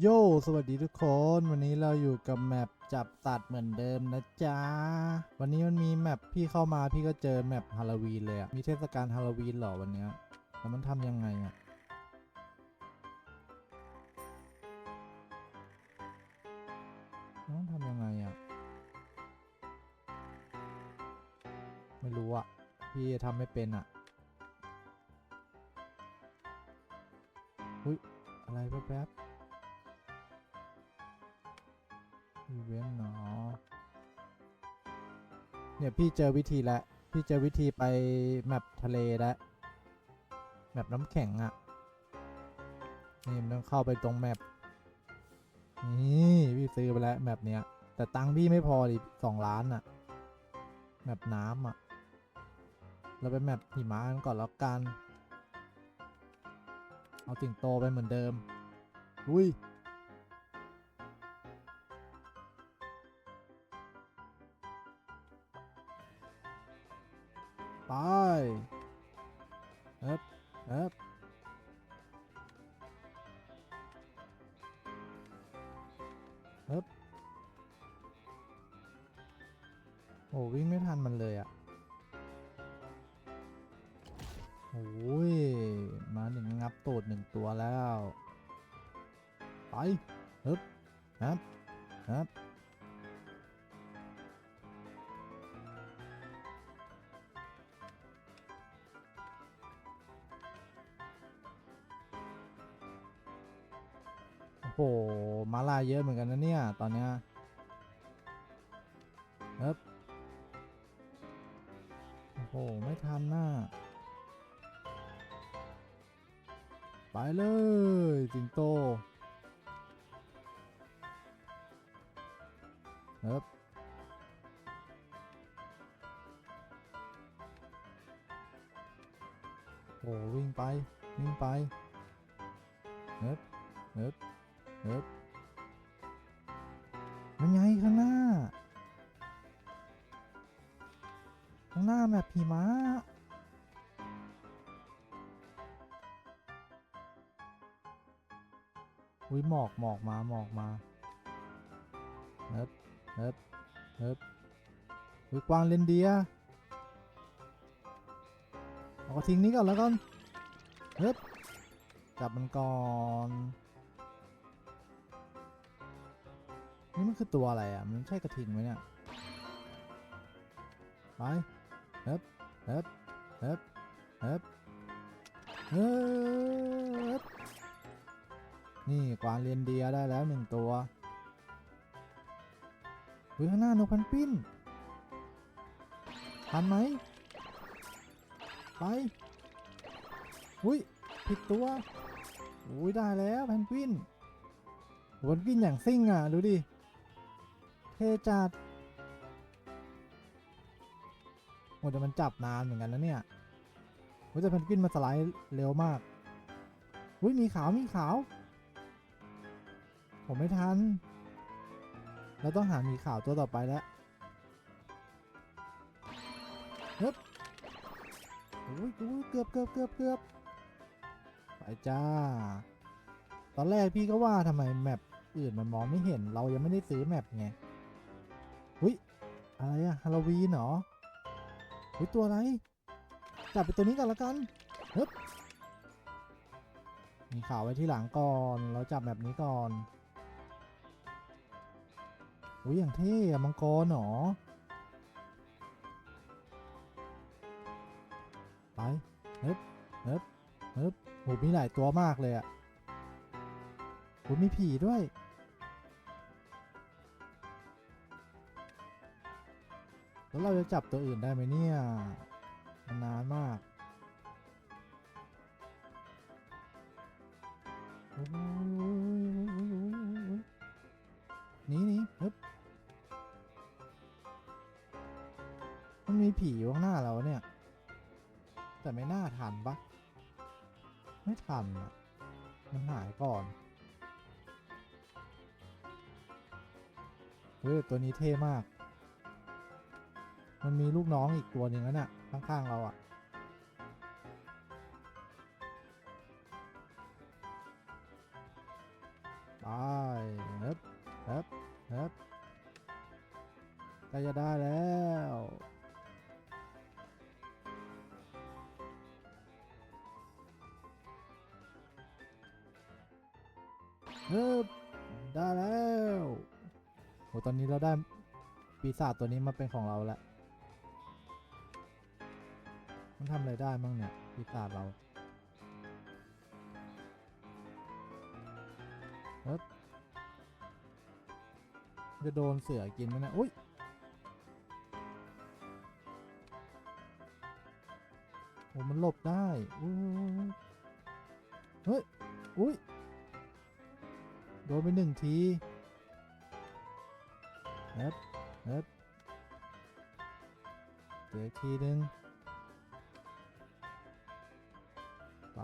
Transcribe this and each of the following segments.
โย สวัสดีทุกคน วันนี้เราอยู่กับแมปจับสัตว์เหมือนเดิมนะจ๊ะ วันนี้มันมีแมปพี่เข้ามาพี่ก็เจอแมปฮาโลวีนเลยอะมีเทศกาลฮาโลวีนหรอวันเนี้ยแล้วมันทำยังไงอะต้องทำยังไงอะไม่รู้อะพี่ทำไม่เป็นอะอุ้ยอะไรแป๊บๆ อีเวนต์เนาะเนี่ยพี่เจอวิธีแล้วพี่เจอวิธีไปแมปทะเลแล้วแมปน้ำแข็งอะ่ะนี่มันต้องเข้าไปตรงแมปนี่พี่ซื้อไปแล้วแมปเนี้ยแต่ตังค์พี่ไม่พอดิสองล้านอะ่ะแมปน้ำอะ่ะเราไปแมปหิมะกันก่อนแล้วกัน เอาสิงโตไปเหมือนเดิม อุ้ย โอ้ย มาหนึ่งงับตูดหนึ่งตัวแล้ว ไปเอ๊บเอ๊บเอ๊บโอ้โหมาลายเยอะเหมือนกันนะเนี่ย ตอนเนี้ยเอ๊บโอ้โห ไม่ทันน่ะ ไปเลยสิงโตเอ๊บโอ้วิ่งไป วิ่งไปเอ๊บเอ๊บเอ๊บมันไงข้างหน้า ข้างหน้าแมพหิมะ อุ้ยหมอกหมอกมาหมอกมาเอ๊บเอ๊บเอ๊บอุ้ยกวางเลนเดียเอากระทิ้งนี้ก่อนแล้วกันเอ๊บจับมันก่อนนี่มันคือตัวอะไรอะ มันใช่กระทิงไหมเนี่ย ไปเฮ็บเฮ็บเฮ็บเฮ็บเฮ็บ นี่กวางเรียนเดียได้แล้วหนึ่งตัววิข้างหน้านกพันปิ้นทันไหมไปอุ้ยผิดตัวอุ้ยได้แล้วแพนกวินแพนกวินอย่างซิ่งอะ ดูดิ เทจัดโอ้แต่มันจับนานเหมือนกันนะเนี่ยโอ้แต่เพนกวินมาสไลด์เร็วมากอุ้ยมีขาวมีขาว ผมไม่ทัน เราต้องหามีข่าวตัวต่อไปแล้วเฮ้ยโอ้ยเกือบเกือบเกือบเกือบไปจ้า ตอนแรกพี่ก็ว่าทำไมแมปอื่นมันมองไม่เห็น เรายังไม่ได้ซื้อแมปไงหุ้ย อะไรอะฮาโลวีนเหรอหุ้ย ตัวอะไร จับไปตัวนี้กันแล้วกันฮึบมีข่าวไว้ที่หลังก่อน เราจับแบบนี้ก่อน อุ้ยอย่างเท่อะมังกรหรอไปเฮึบฮึบฮึบโหมีหลายตัวมากเลยอะโหมีผีด้วยแล้วเราจะจับตัวอื่นได้ไหมเนี่ยมันนานมากโอ้ยนี่นี่ฮึบ มันมีผีอยู่ข้างหน้าเราเนี่ย แต่ไม่น่าทันปะไม่ทันอะมันหายก่อนเฮ้ยตัวนี้เท่มาก มันมีลูกน้องอีกตัวหนึ่งแล้วน่ะข้างๆเราอะ เฮ้ยได้แล้วโหตอนนี้เราได้ปีศาจตัวนี้มาเป็นของเราแล้วมันทำอะไรได้บ้างเนี่ยปีศาจเราเฮ้ยจะโดนเสือกินไหมเนะอุ้ยโอ้มันหลบได้อุ้ยเฮ้ย อุ้ย โดนไปหนึ่งทีเฮ็บเฮ็บเจออกทีหนึ่งไป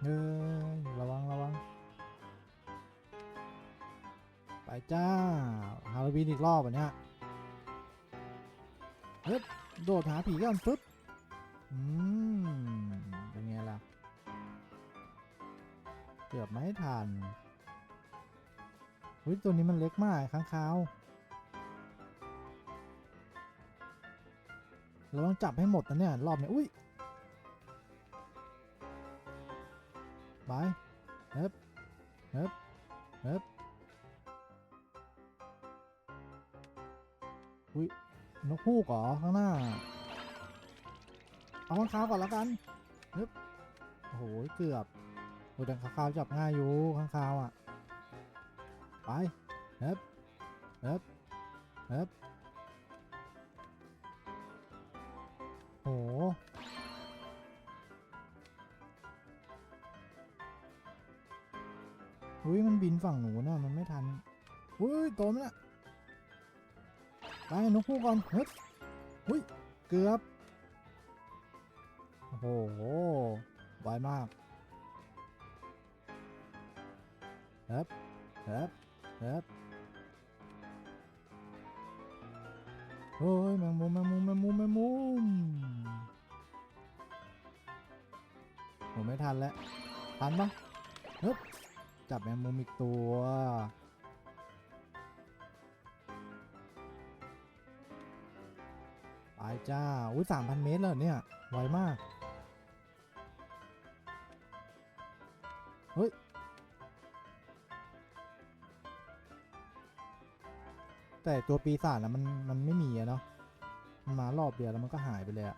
เฮ้ยระวัง ระวัง ไปจ้า ฮาโลวีนอีกรอบอะเนี่ยเฮ้ยโดดหาผีกันปึ๊บ อืม เป็นไงล่ะ เกือบไม่ทันเฮ้ยตัวนี้มันเล็กมากค้างคาว เราต้องจับให้หมดนะเนี่ย รอบนี้อุ้ยไปเฮ้บเฮ้บเฮ้บอุ้ยนกฮูกเหรอข้างหน้า เอาข้างคาวก่อนแล้วกันเฮ้บโอ้โหเกือบโอ้แต่ข้างคาวจับง่ายอยู่ข้างคาวอะไปเฮ้บเฮ้บเฮ้บโหอุ้ยมันบินฝั่งหนูน่ะมันไม่ทันอุ้ยโตมันอะไปนกคู่ก่อนเฮ้ยอุ้ยเกือบ โอ้โหไวมากเฮ้ยเฮ้ยเฮ้ยโอ้ยแมงมุมแมงมุมแมงมุมแมงมุมผมไม่ทันแล้วทันปะฮึบจับแมงมุมอีกตัวไปจ้า อุ้ยสามพันเมตรแล้วเนี่ย ไวมาก เฮ้ย แต่ตัวปีศาจนะมันมันไม่มีอะเนาะมันมารอบเดียวแล้วมันก็หายไปเลยอะ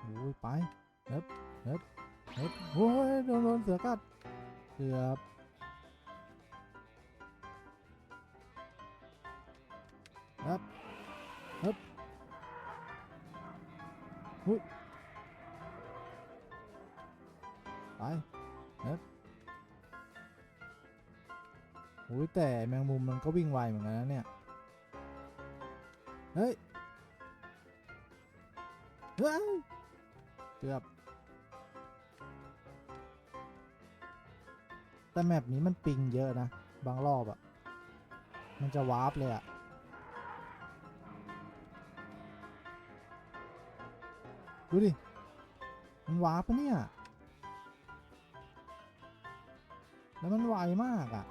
โอ้ยไปเฮ็บเฮ็บเฮ็บโอ้ยโดนโดนเสือกัดเกือบเฮ็บเฮ็บหุ้ย ไปเฮ็บโอ้ยแต่แมงมุมมันก็วิ่งไวเหมือนกันนะเนี่ย เฮ้ย เฮ้ยเกือบ แต่แมปนี้มันปิงเยอะนะ บางรอบอะมันจะวาร์ปเลยอะดูดิ มันวาร์ปปะเนี่ย แล้วมันไวมากอะ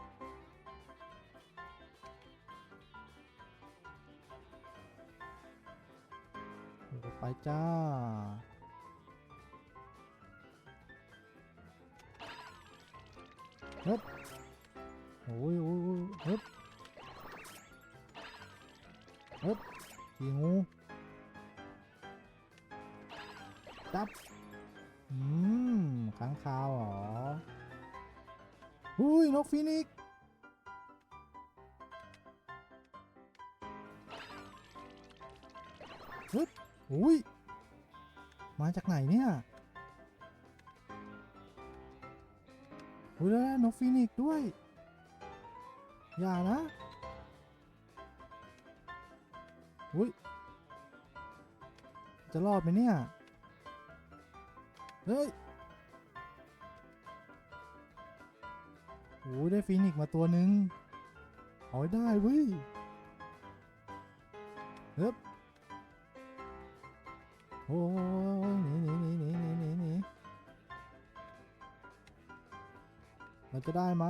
โอ้โหไปจ้า เฮ้ยโอ้ยโอ้ยโอ้ยเฮ้ยเฮ้ยขี่งูจับ อืม ค้างคาวเหรอ อุ้ยนกฟินิกซ์ฮ้ยอุ้ย มาจากไหนเนี่ยอุ้ยแล้วนกฟินิกด้วย อย่านะอุ้ย จะรอดไหมเนี่ย เฮ้ย โอ้ได้ฟีนิกมาตัวหนึ่งเอาได้เว้ยเฮ้บโอ้ยหนีหนีหนีหนีหนีหนีหนีเราจะได้ไหม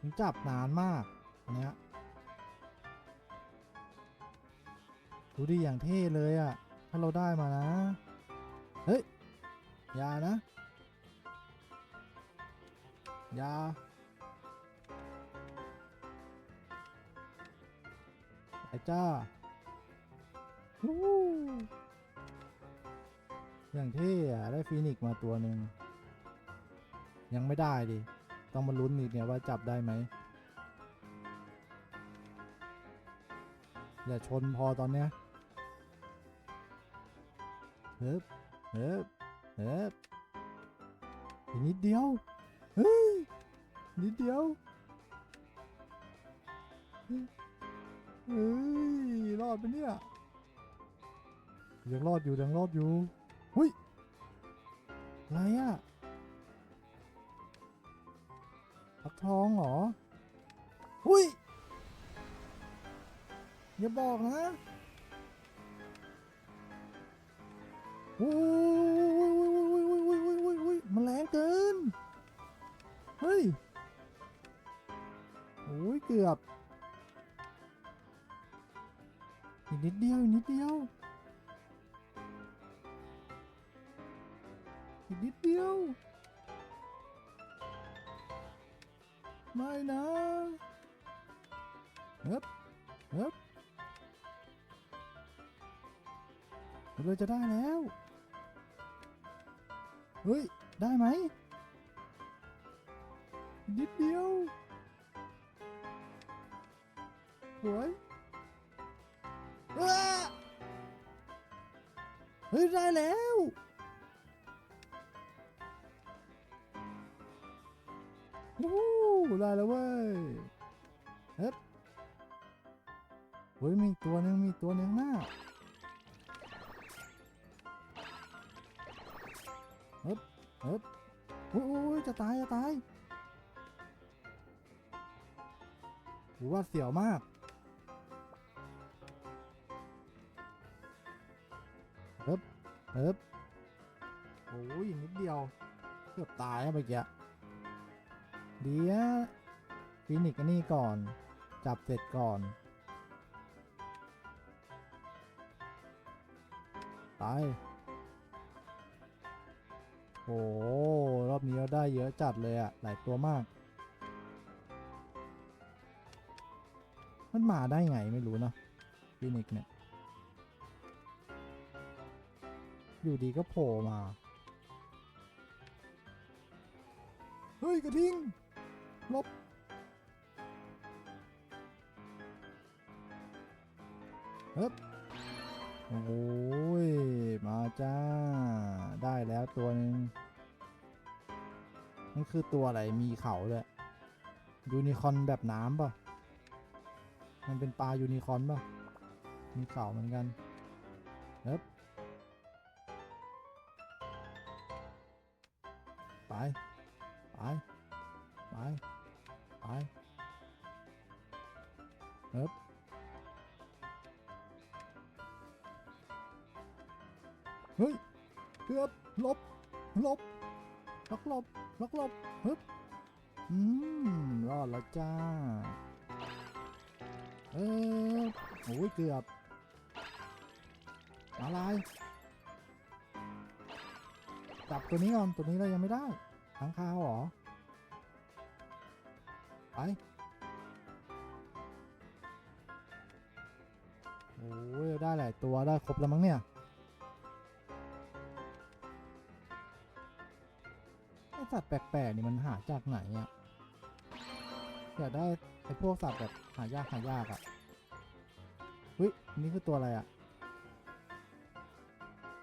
มันจับนานมากเนี้ยดูดีอย่างเท่เลยอะ่ะ ถ้าเราได้มานะ เฮ้ย อย่านะ อย่า ไปจ้าอย่างเท่อะได้ฟีนิกซ์มาตัวหนึ่งยังไม่ได้ดิ ต้องมาลุ้นอีกเนี่ยว่าจับได้ไหมอย่าชนพอตอนเนี้ยเฮ้บเฮ้บเฮ้บอีกนิดเดียว เฮ้ย นิดเดียว เฮ้ยรอดไปเนี่ย ยังรอดอยู่ยังรอดอยู่หุ้ยอะไรอะพักทองเหรอหุ้ยอย่าบอกนะโอ้ยมันแรงเกิน เฮ้ยโอ้ยเกือบ นิดเดียวอีกนิดเดียวอีกนิดเดียว ไม่นะเฮ้บเฮ้บเราจะได้แล้ว เฮ้ย ได้ไหม นิดเดียว สวย เฮ้ยได้แล้ว วู้ได้แล้วเว้ยเฮ้ยเฮ้ยมีตัวหนึ่งมีตัวหนึ่งหน้าเฮ้ยเฮ้ยโอ้ยจะตายจะตายโหว่าเสียวมาก ฮ้ยเฮ้ยโอ้ยนิดเดียวเกือบตายอะเมื่อกี้เดี๋ยวฟินิกอันนี่ก่อน จับเสร็จก่อนไปโอ้รอบนี้เราได้เยอะจัดเลยอะหลายตัวมาก มันมาได้ไงไม่รู้เนอะฟินิกเนี่ย อยู่ดีก็โผล่มา เฮ้ย กระทิงลบเฮ้ยโอ้ย มาจ้า ได้แล้วตัวนึงมันคือตัวอะไร มีเขาเลยยูนิคอนแบบน้ำป่ะ มันเป็นปลายูนิคอนป่ะ มีเขาเหมือนกันเฮ้ย ไป ไป ไป ไปเฮ้ยเฮ้ยเกือบลบ ลบล็อกลบล็อกลบเฮ้ยอืม รอดแล้วจ้า เออโอ้ยเกือบ อะไร จับตัวนี้ก่อน ตัวนี้เรายังไม่ได้ค้างคาวหรอ ไป โอ้ย ได้หลายตัวได้ครบแล้วมั้งเนี่ย ไอสัตว์แปลกๆนี่มันหาจากไหนอะอยากได้ไอพวกสัตว์แบบหายากหายากอะเฮ้ยนนี้คือตัวอะไรอะ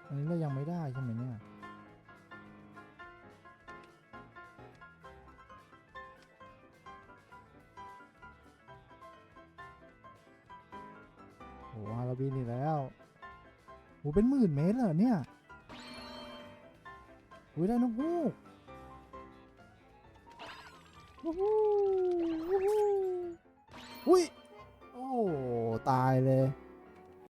อันนี้เรายังไม่ได้ใช่ไหมเนี่ย โอ้เป็นหมื่นเมตรเหรอเนี่ยอุ้ยได้นกฮูกวู้ฮู้วู้ฮู้อุ้ย โอ้ ตายเลย